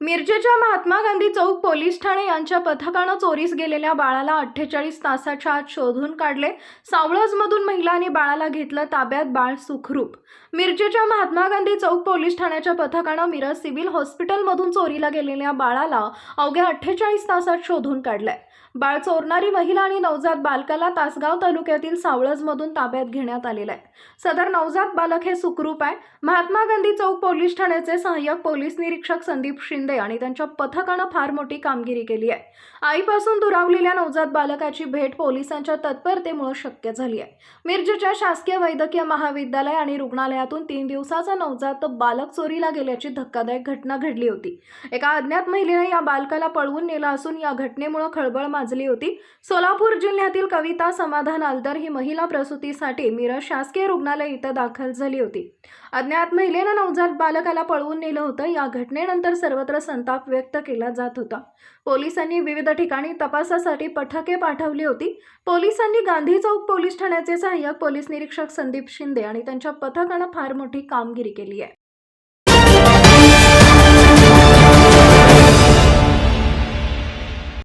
मिरजेच्या महात्मा गांधी चौक पोलीस ठाणे यांच्या पथकानं चोरीस गेलेल्या बाळाला अठ्ठेचाळीस तासाच्या आत शोधून काढले. सावळजमधून महिलांनी बाळाला घेतलं ताब्यात बाळ सुखरूप. मिरजेच्या महात्मा गांधी चौक पोलीस ठाण्याच्या पथकानं मिरज सिव्हिल हॉस्पिटलमधून चोरीला गेलेल्या बाळाला अवघ्या अठ्ठेचाळीस तासात शोधून काढलंय. बाळ चोरणारी महिला आणि नवजात बालकाला तासगाव तालुक्यातील सावळजमधून ताब्यात घेण्यात आलेलं आहे. सदर नवजात बालक हे सुखरूप आहे. महात्मा गांधी चौक पोलीस ठाण्याचे सहाय्यक पोलीस निरीक्षक संदीप शिंदे आणि त्यांच्या पथकानं फार मोठी कामगिरी केली आहे. आईपासून दुरावलेल्या नवजात बालकाची भेट पोलिसांच्या तत्परतेमुळे शक्य झाली आहे. मिरजेच्या शासकीय वैद्यकीय महाविद्यालय आणि रुग्णालयातून तीन दिवसाचा नवजात बालक चोरीला गेल्याची धक्कादायक घटना घडली होती. एका अज्ञात महिलेने या बालकाला पळवून नेलं असून या घटनेमुळे खळबळ माजली होती. सोलापूर जिल्ह्यातील कविता समाधान आलदर ही महिला प्रसूतीसाठी मिरज शासकीय रुग्णालय इथं दाखल झाली होती. अज्ञात महिलेनं नवजात बालकाला पळवून नेलं होतं. या घटनेनंतर सर्वत्र संताप व्यक्त केला जात होता. पोलिसांनी विविध ठिकाणी तपासासाठी पथके पाठवली होती. पोलिसांनी गांधी चौक पोलीस ठाण्याचे सहाय्यक पोलीस निरीक्षक संदीप शिंदे आणि त्यांच्या पथकानं फार मोठी कामगिरी केली आहे.